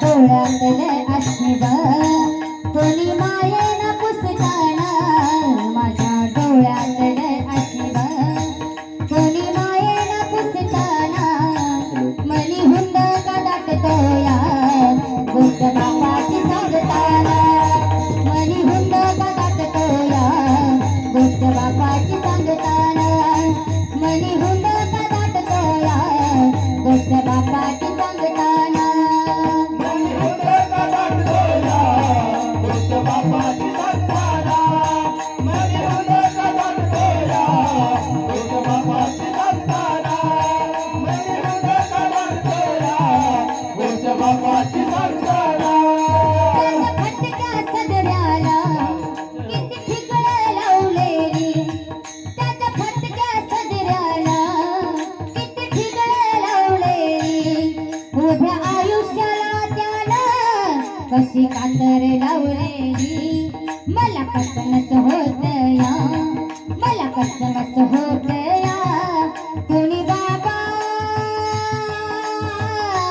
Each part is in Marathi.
डोळ्यातले अश्मिद कोणी माये माझ्या आयुष्याला त्यानं कशी कातर लावलेली? मला कसमच होत या मला कसमच होत या कोणी बाबा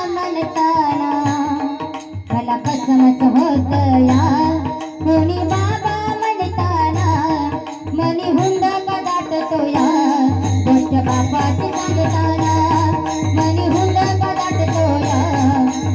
म्हणताना मला कसमच होत या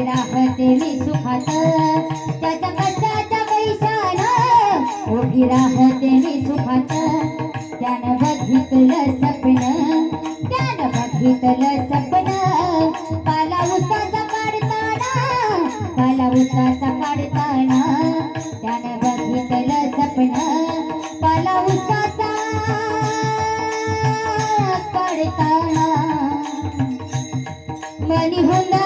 राहते मी सुखात त्याच्या कष्टाच्या पैशानं उभी राहते मी सुखात. त्यानं बघितलं सपन त्यानं बघितलं सपन. पाला उसाचा काढताना पाला उसाचा काढताना त्यानं बघितलं सपन. पाला उसाचा काढताना मनी होणार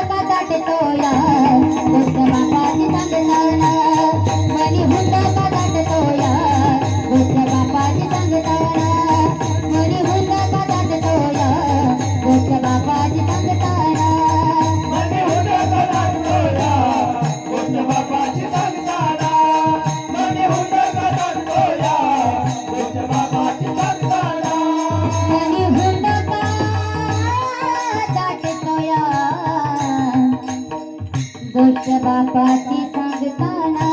दाटतो या गोष्ट बापाची सांगताना